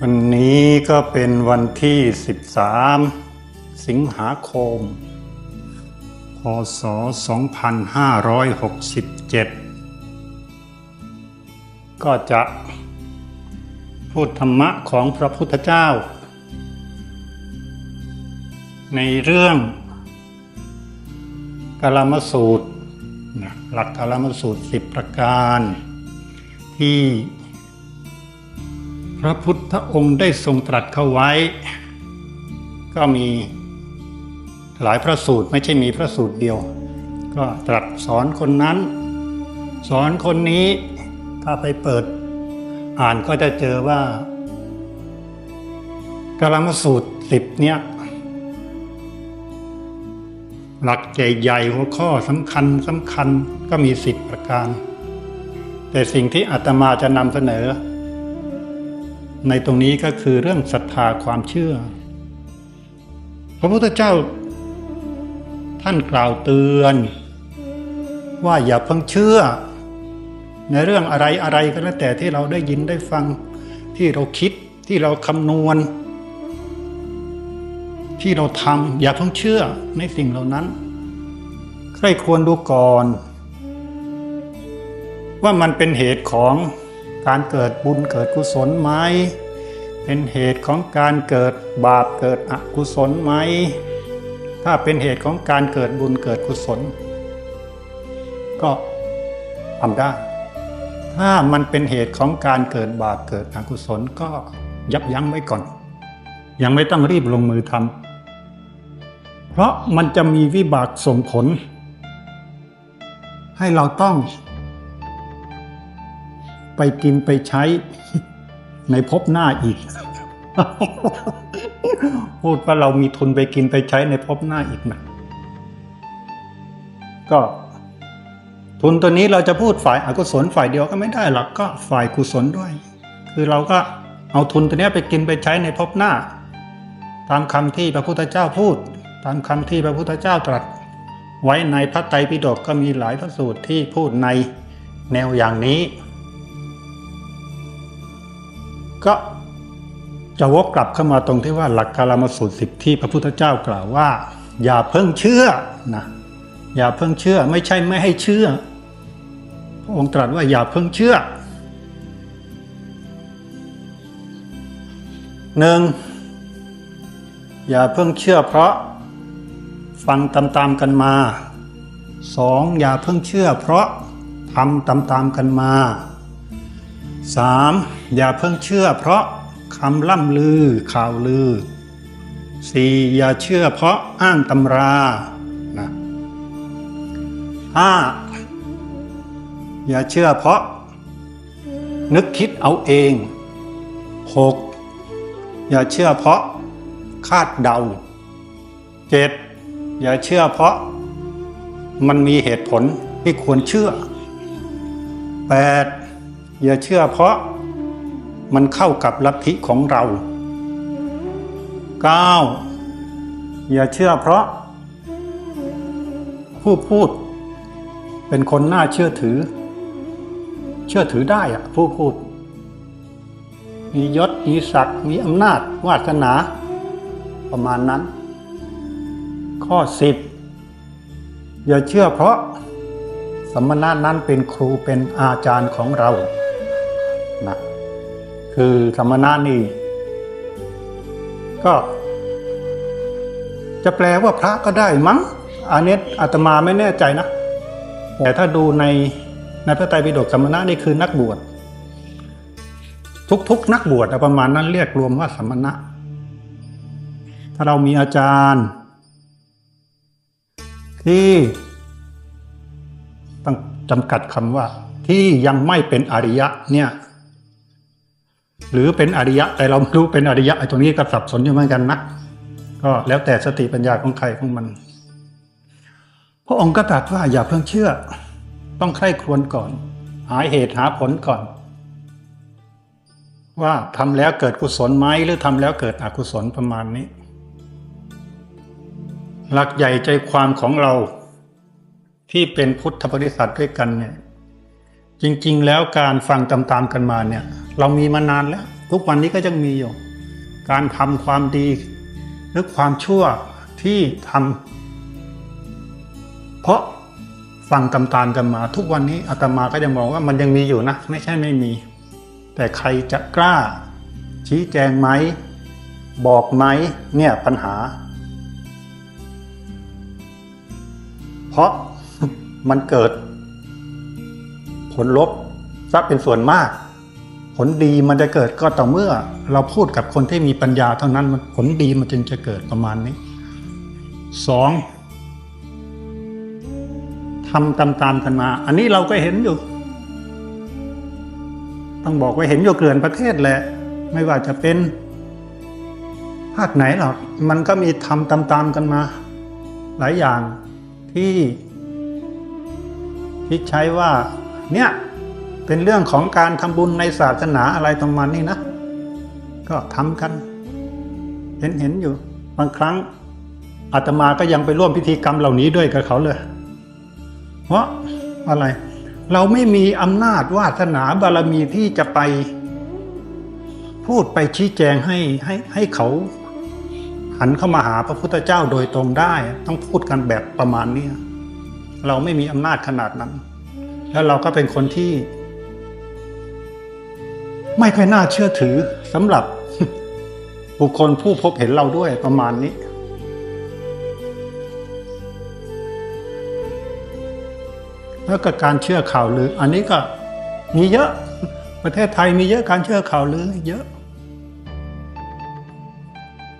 วันนี้ก็เป็นวันที่ 13 สิงหาคม พศ 2567 ก็จะพูดธรรมะของพระพุทธเจ้า ในเรื่องกลามสูตร หลักกลามสูตร 10 ประการที่พ ระพุทธองค์ได้ทรงตรัสเข้าไว้ ก็มีหลายพระสูตรไม่ใช่มีพระสูตรเดียว ก็ตรัสสอนคนนั้น สอนคนนี้ถ้าไปเปิด อ่านก็จะเจอว่ากาลามสูตรสิบเนี่ยหลักใหญ่ๆหัวข้อสำคัญสำคัญก็มีสิบประการ แต่สิ่งที่อาตมาจะนำเสนอ ในตรงนี้ก็คือเรื่องศรัทธาความเชื่อ พระพุทธเจ้า ท่านกล่าวเตือน ว่าอย่าเพิ่งเชื่อ ในเรื่องอะไรอะไรก็แล้วแต่ที่เราได้ยินได้ฟังที่เราคิดที่เราคำนวณ ที่เราทำอย่าเพิ่งเชื่อในสิ่งเหล่านั้น ใครควรดูก่อน ว่ามันเป็นเหตุของ การเกิดบุญเกิดกุศลไหม เป็นเหตุของการเกิดบาปเกิดอกุศลไหม ถ้าเป็นเหตุของการเกิดบุญเกิดกุศล ก็ทำได้ ถ้ามันเป็นเหตุของการเกิดบาปเกิดอกุศลก็ยับยั้งไว้ก่อน ยังไม่ต้องรีบลงมือทำเพราะมันจะมีวิบากส่งผล ให้เราต้อง ไปกินไปใช้ในภพหน้าอีก พูดว่าเรามีทุนไปกินไปใช้ในภพหน้าอีกนะก็ทุนตัวนี้เราจะพูดฝ่ายอากุศลฝ่ายเดียวก็ไม่ได้หรอกก็ฝ่ายกุศลด้วย คือเราก็เอาทุนตัวนี้ไปกินไปใช้ในภพหน้า ตามคำที่พระพุทธเจ้าพูด ตามคำที่พระพุทธเจ้าตรัส ไว้ในพระไตรปิฎกก็มีหลายพระสูตรที่พูดในแนวอย่างนี้ ก็จะวกกลับเข้ามาตรงที่ว่าหลักการามสูตรสิบที่พระพุทธเจ้ากล่าวว่า อย่าเพิ่งเชื่อนะอย่าเพิ่งเชื่อไม่ใช่ไม่ให้เชื่อ พระองค์ตรัสว่าอย่าเพิ่งเชื่อหนึ่งอย่าเพิ่งเชื่อเพราะฟังตามๆกันมาสองอย่าเพิ่งเชื่อเพราะทำตามๆกันมาสาม อย่าเพิ่งเชื่อเพราะคำล่ำลือข่าวลือสี่อย่าเชื่อเพราะอ้างตำรานะห้าอย่าเชื่อเพราะ นึกคิดเอาเองหกอย่าเชื่อเพราะคาดเดาเจ็ดอย่าเชื่อเพราะ มันมีเหตุผลที่ควรเชื่อแปดอย่าเชื่อเพราะ มันเข้ากับลัทธิของเรา 9. อย่าเชื่อเพราะ ผู้พูด เป็นคนน่าเชื่อถือ เชื่อถือได้อะผู้พูด มียศมีศักดิ์มีอำนาจวาสนา ประมาณนั้น ข้อ 10 อย่าเชื่อเพราะสมณะนั้นเป็นครูเป็นอาจารย์ของเรานะ คือสมณะนี่ ก็ จะแปลว่าพระก็ได้มั้งอันนี้อาตมาไม่แน่ใจนะ แต่ถ้าดูในในพระไตรปิฎกสมณะนี่คือนักบวชทุกๆ นักบวชประมาณนั้นเรียกรวมว่าสมณะ ถ้าเรามีอาจารย์ ที่ต้องจำกัดคำว่าที่ยังไม่เป็นอริยะเนี่ย หรือเป็นอริยะแต่เราไม่รู้เป็นอริยะไอ้ตรงนี้ก็สับสนอยู่เหมือนกันนะก็แล้วแต่สติปัญญาของใครของมัน พระองค์ก็ตรัสว่าอย่าเพิ่งเชื่อ ต้องใคร่ครวญก่อน หาเหตุหาผลก่อน ว่าทำแล้วเกิดกุศลไหมหรือทำแล้วเกิดอกุศลประมาณนี้ หลักใหญ่ใจความของเราที่เป็นพุทธบริษัทด้วยกันเนี่ย จริงๆ แล้วการฟังตามๆกันมาเนี่ย เรามีมานานแล้ว ทุกวันนี้ก็ยังมีอยู่ การทำความดี หรือความชั่วที่ทำเพราะฟังตามๆกันมา ทุกวันนี้อาตมาก็ยังมองว่ามันยังมีอยู่นะ ไม่ใช่ไม่มี แต่ใครจะกล้า ชี้แจงไหม บอกไหมเนี่ยปัญหา เพราะมันเกิด ผลลบซะเป็นส่วนมาก ผลดีมันจะเกิดก็ต่อเมื่อ เราพูดกับคนที่มีปัญญาเท่านั้นผลดีมันจึงจะเกิดประมาณนี้สองทำตามๆกันมา อันนี้เราก็เห็นอยู่ ต้องบอกว่าเห็นอยู่เกลื่อนประเทศแหละ ไม่ว่าจะเป็น ภาคไหนหรอก มันก็มีทำตามๆกันมา หลายอย่างที่ที่ใช้ว่า เนี่ยเป็นเรื่องของการทำบุญในศาสนาอะไรประมาณนี้นะ ก็ทำกัน เห็นเห็นอยู่ บางครั้งอาตมาก็ยังไปร่วมพิธีกรรมเหล่านี้ด้วยกับเขาเลย เพราะอะไร เราไม่มีอำนาจวาสนาบารมีที่จะไป พูดไปชี้แจงให้ให้ให้เขาหันเข้ามาหาพระพุทธเจ้าโดยตรงได้ ต้องพูดกันแบบประมาณนี้เราไม่มีอำนาจขนาดนั้น แล้วเราก็เป็นคนที่ ไม่ค่อยน่าเชื่อถือสำหรับบุคคลผู้พบเห็นเราด้วยประมาณนี้ แล้วก็การเชื่อข่าวลือ อันนี้ก็มีเยอะประเทศไทยมีเยอะการเชื่อข่าวลือเยอะ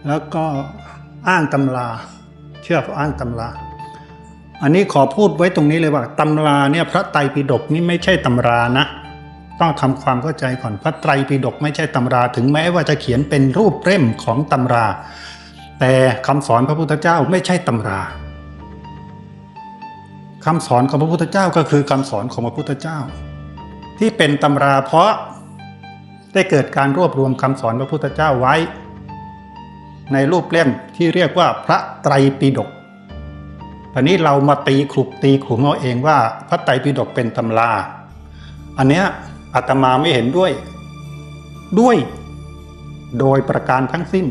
แล้วก็อ้างตำรา เชื่อพราะอ้างตำรา อันนี้ขอพูดไว้ตรงนี้เลยว่าตำราเนี่ยพระไตรปิฎกนี่ไม่ใช่ตำรานะ ต้องทำความเข้าใจก่อนพระไตรปิฎกไม่ใช่ตำราถึงแม้ว่าจะเขียนเป็นรูปเล่มของตำรา แต่คำสอนพระพุทธเจ้าไม่ใช่ตำราคำสอนของพระพุทธเจ้าก็คือคำสอนของพระพุทธเจ้า ที่เป็นตำราเพราะได้เกิดการรวบรวมคำสอนพระพุทธเจ้าไว้ ในรูปเล่มที่เรียกว่าพระไตรปิฎก ตอนนี้เรามาตีขลุบตีขลุมเอาเองว่าพระไตรปิฎกเป็นตำรา อันเนี้ยอาตมาไม่เห็นด้วย ด้วยโดยประการทั้งสิ้น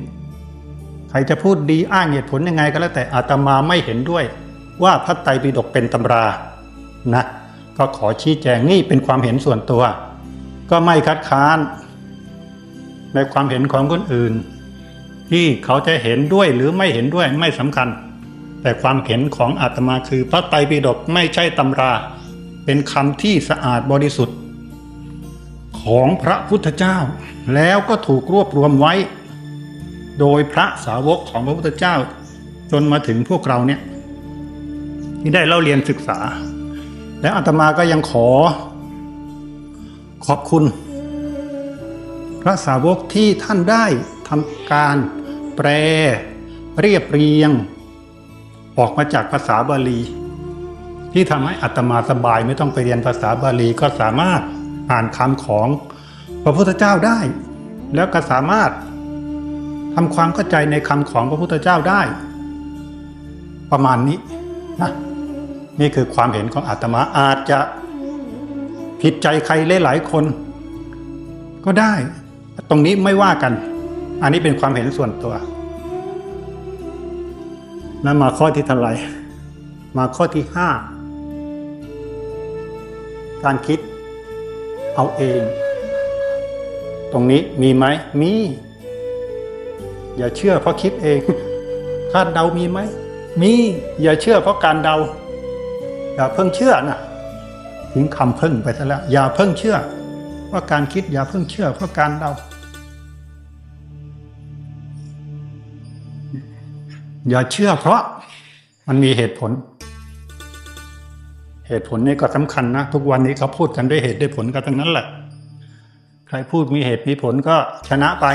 ใครจะพูดดีอ้างเหตุผลยังไงก็แล้วแต่อาตมาไม่เห็นด้วย ว่าพระไตรปิฎกเป็นตำรานะก็ขอชี้แจงนี่เป็นความเห็นส่วนตัว ก็ไม่คัดค้าน ในความเห็นของคนอื่น ที่เขาจะเห็นด้วยหรือไม่เห็นด้วยไม่สำคัญ แต่ความเห็นของอาตมาคือพระไตรปิฎกไม่ใช่ตำรา เป็นคำที่สะอาดบริสุทธิ์ ของพระพุทธเจ้า แล้วก็ถูกรวบรวมไว้ โดยพระสาวกของพระพุทธเจ้า จนมาถึงพวกเราเนี่ยที่ได้เล่าเรียนศึกษา แล้วอาตมาก็ยังขอ ขอบคุณ พระสาวกที่ท่านได้ทำการแปลเรียบเรียง ออกมาจากภาษาบาลี ที่ทำให้อัตมาสบายไม่ต้องไปเรียนภาษาบาลีก็สามารถอ่านคำของพระพุทธเจ้าได้ แล้วก็สามารถทำความเข้าใจในคำของพระพุทธเจ้าได้ ประมาณนี้นะนี่คือความเห็นของอาตมาอาจจะผิดใจใครหลายๆคน ก็ได้ ตรงนี้ไม่ว่ากัน อันนี้เป็นความเห็นส่วนตัว แล้วมาข้อที่เท่าไหร่ มาข้อที่ห้าการคิดเอาเอง ตรงนี้มีไหมมี อย่าเชื่อเพราะคิดเองคาดเดามีไหมมี อย่าเชื่อเพราะการเดา อย่าเพิ่งเชื่อนะทิ้งคำเพิ่งไปซะแล้วอย่าเพิ่งเชื่อ ว่าการคิดอย่าเพิ่งเชื่อเพราะการเดา อย่าเชื่อเพราะมันมีเหตุผล เหตุผลนี่ก็สำคัญนะ ทุกวันนี้เขาพูดกันด้วยเหตุด้วยผลกันทั้งนั้นแหละ ใครพูดมีเหตุมีผลก็ชนะไป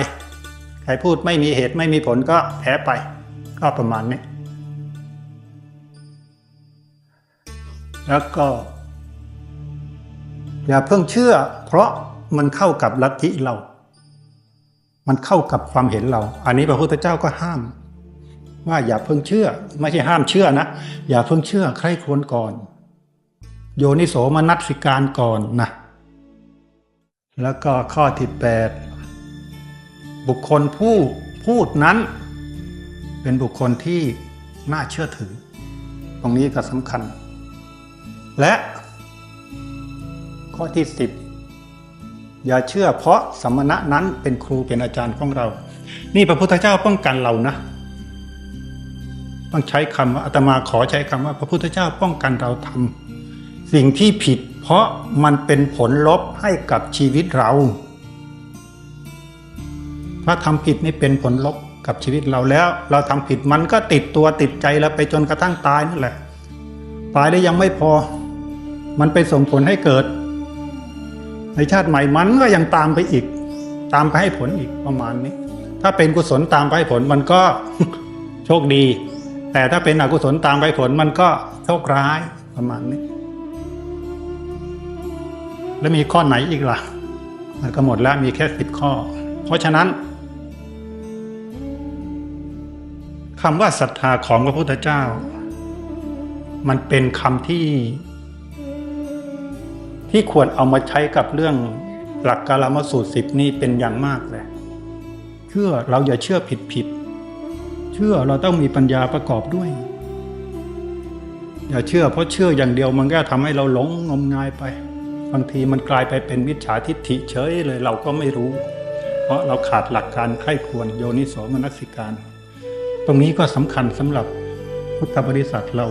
ใครพูดไม่มีเหตุไม่มีผลก็แพ้ไป ก็ประมาณนี้ แล้วก็ อย่าเพิ่งเชื่อ เพราะมันเข้ากับลัทธิเรา มันเข้ากับความเห็นเรา อันนี้พระพุทธเจ้าก็ห้าม ว่าอย่าเพิ่งเชื่อ ไม่ใช่ห้ามเชื่อนะ อย่าเพิ่งเชื่อใครควรก่อน โยนิโสมนัสสิการก่อนนะ แล้วก็ข้อที่แปดบุคคลผู้พูดนั้น เป็นบุคคลที่น่าเชื่อถือ ตรงนี้ก็สำคัญ และข้อที่สิบอย่าเชื่อเพราะสมณะนั้นเป็นครูเป็นอาจารย์ของเรา นี่พระพุทธเจ้าป้องกันเรานะ ต้องใช้คำว่าอาตมาขอใช้คำว่าพระพุทธเจ้าป้องกันเราทำสิ่งที่ผิด เพราะมันเป็นผลลบให้กับชีวิตเราถ้าทำผิดนี่เป็นผลลบกับชีวิตเราแล้ว เราทำผิดมันก็ติดตัวติดใจเราไปจนกระทั่งตายนั่นแหละ ตายแล้ยังไม่พอ มันไปส่งผลให้เกิด ในชาติใหม่มันก็ยังตามไปอีก ตามไปให้ผลอีกประมาณนี้ ถ้าเป็นกุศลตามไปให้ผลมันก็โชคดี แต่ถ้าเป็นอกุศลตามไปผลมันก็โชคร้ายประมาณนี้ แล้วมีข้อไหนอีกล่ะ มันก็หมดแล้วมีแค่สิบข้อ เพราะฉะนั้นคำว่าศรัทธาของพระพุทธเจ้า มันเป็นคำที่ ที่ควรเอามาใช้กับเรื่องหลักการมสูตรสิบนี่เป็นอย่างมากเลย เชื่อเราอย่าเชื่อผิดผิด ชื่อเราต้องมีปัญญาประกอบด้วย อย่าเชื่อเพราะเชื่ออย่างเดียวมันก็ทำให้เราหลงงมงายไป บางทีมันกลายไปเป็นมิจฉาทิฏฐิเฉยเลยเราก็ไม่รู้ เพราะเราขาดหลักการไข้ควรโยนิโสมนสิการ ตรงนี้ก็สำคัญสำหรับพุทธบริษัทเรา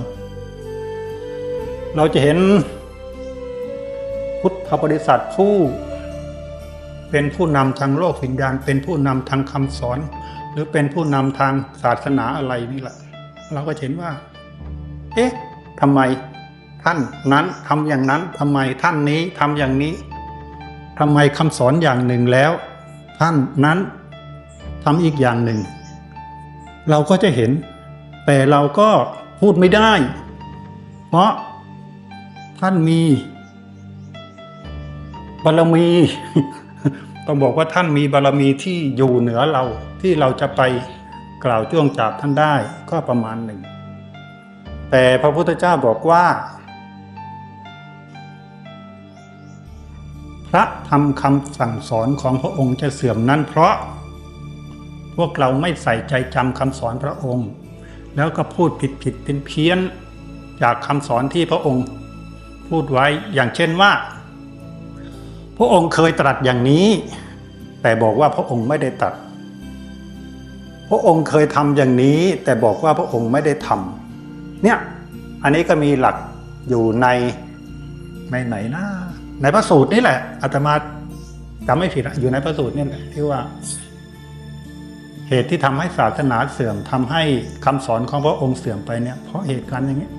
เราจะเห็นพุทธบริษัทผู้เป็นผู้นำทางโลกวิญญาณ เป็นผู้นำทางคำสอน รือเป็นผู้นำทางศาสนาอะไรนี่แหละ เราก็เห็นว่า เอ๊ะทำไมท่านนั้นทำอย่างนั้นทำไมท่านนี้ทำอย่างนี้ทำไมคำสอนอย่างหนึ่งแล้ว ท่านนั้นทำอีกอย่างหนึ่ง เราก็จะเห็น แต่เราก็พูดไม่ได้ เพราะท่านมีบารมี ต้องบอกว่าท่านมีบารมีที่อยู่เหนือเรา ที่เราจะไปกล่าวจ้วงจาบท่านได้ก็ประมาณหนึ่ง แต่พระพุทธเจ้าบอกว่า พระธรรมคำสั่งสอนของพระองค์จะเสื่อมนั้นเพราะ พวกเราไม่ใส่ใจจำคำสอนพระองค์ แล้วก็พูดผิดผิดเป็นเพี้ยนจากคำสอนที่พระองค์พูดไว้อย่างเช่นว่า พระองค์เคยตรัสอย่างนี้ แต่บอกว่าพระองค์ไม่ได้ตรัส พระองค์เคยทำอย่างนี้แต่บอกว่าพระองค์ไม่ได้ทำเนี่ยอันนี้ก็มีหลักอยู่ในในไหนนะในพระสูตรนี่แหละอาตมาจำไม่ผิดอะอยู่ในพระสูตรนี่แหละที่ว่า เหตุที่ทำให้ศาสนาเสื่อมทำให้คำสอนของพระองค์เสื่อมไปเนี่ย เพราะเหตุการณ์อย่างนี้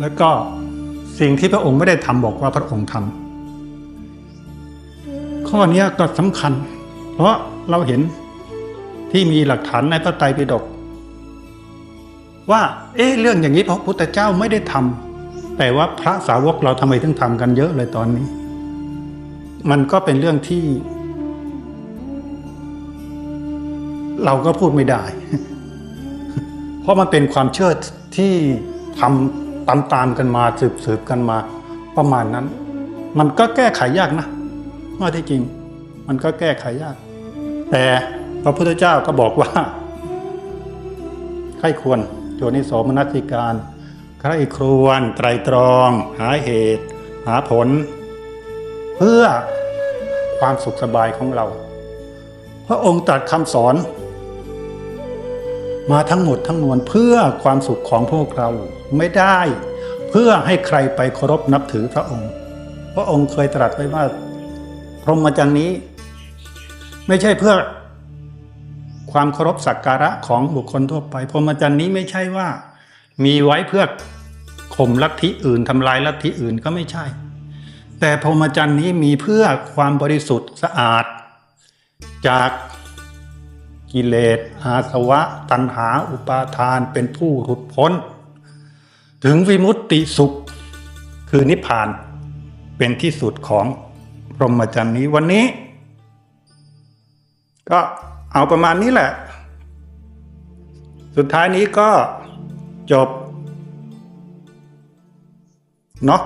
แล้วก็สิ่งที่พระองค์ไม่ได้ทำบอกว่าพระองค์ทำข้อนี้ก็สำคัญ เพราะเราเห็น ที่มีหลักฐานในพระไตรปิฎกว่า เอ๊ะเรื่องอย่างนี้พระพุทธเจ้าไม่ได้ทำแต่ว่าพระสาวกเราทำไมถึงทำกันเยอะเลยตอนนี้ มันก็เป็นเรื่องที่ เราก็พูดไม่ได้ เพราะมันเป็นความเชื่อที่ทำตามตามๆกันมาสืบสืบๆกันมาประมาณนั้น มันก็แก้ไขยากนะว่าที่จริง มันก็แก้ไขยาก แต่ ระพุทธเจ้าก็บอกว่าใครควรโยนิโสมนัสิการใครครวนไตรตรอง หาเหตุ หาผล เพื่อความสุขสบายของเรา พระองค์ตรัสคำสอน มาทั้งหมดทั้งมวลเพื่อความสุขของพวกเราไม่ได้ เพื่อให้ใครไปเคารพนับถือพระองค์ พระองค์เคยตรัสไว้ว่าพรหมจรรย์นี้ ไม่ใช่เพื่อ ความเคารพสักการะของบุคคลทั่วไปพรหมจรรย์นี้ไม่ใช่ว่า มีไว้เพื่อข่มลัทธิอื่นทำลายลัทธิอื่นก็ไม่ใช่ แต่พรหมจรรย์นี้มีเพื่อความบริสุทธิ์สะอาด จากกิเลสอาสวะ ตัณหาอุปาทานเป็นผู้หลุดพ้น ถึงวิมุตติสุข คือนิพพานเป็นที่สุดของพรหมจรรย์นี้วันนี้ ก็ เอาประมาณนี้แหละ สุดท้ายนี้ก็จบ เนาะ